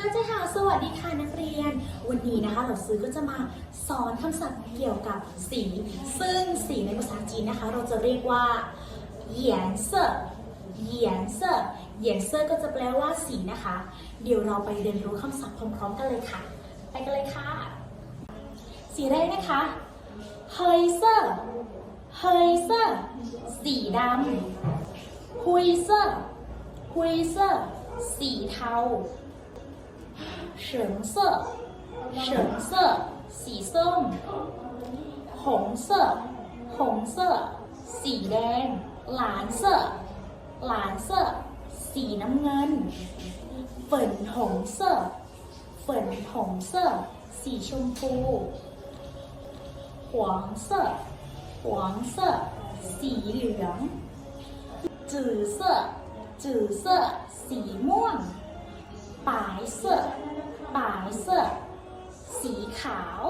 น่าจะค่ะสวัสดีค่ะนักเรียน วันนี้นะคะเราซื้อก็จะมาสอนคำศัพท์เกี่ยวกับสี ซึ่งสีในภาษาจีนนะคะ เราจะเรียกว่าเหยียนเซอร์เหยียนเซอร์เหยียนเซอร์ก็จะแปลว่าสีนะคะ เดี๋ยวเราไปเรียนรู้คำศัพท์พร้อมๆกันเลยค่ะ ไปกันเลยค่ะ สีแรกนะคะเฮยเซอร์เฮยเซอร์สีดำฮุยเซอร์ฮุยเซอร์สีเทา เฉิงเซ่อเฉิงเซ่อสีส้ม หงเซ่งสีแดง หลานสีน้ำเงิน เฟินหงเซ่อเฟิงเซ่สีชมพูหวงเสีเหลืองจือเสีม่วง 色，สีขาว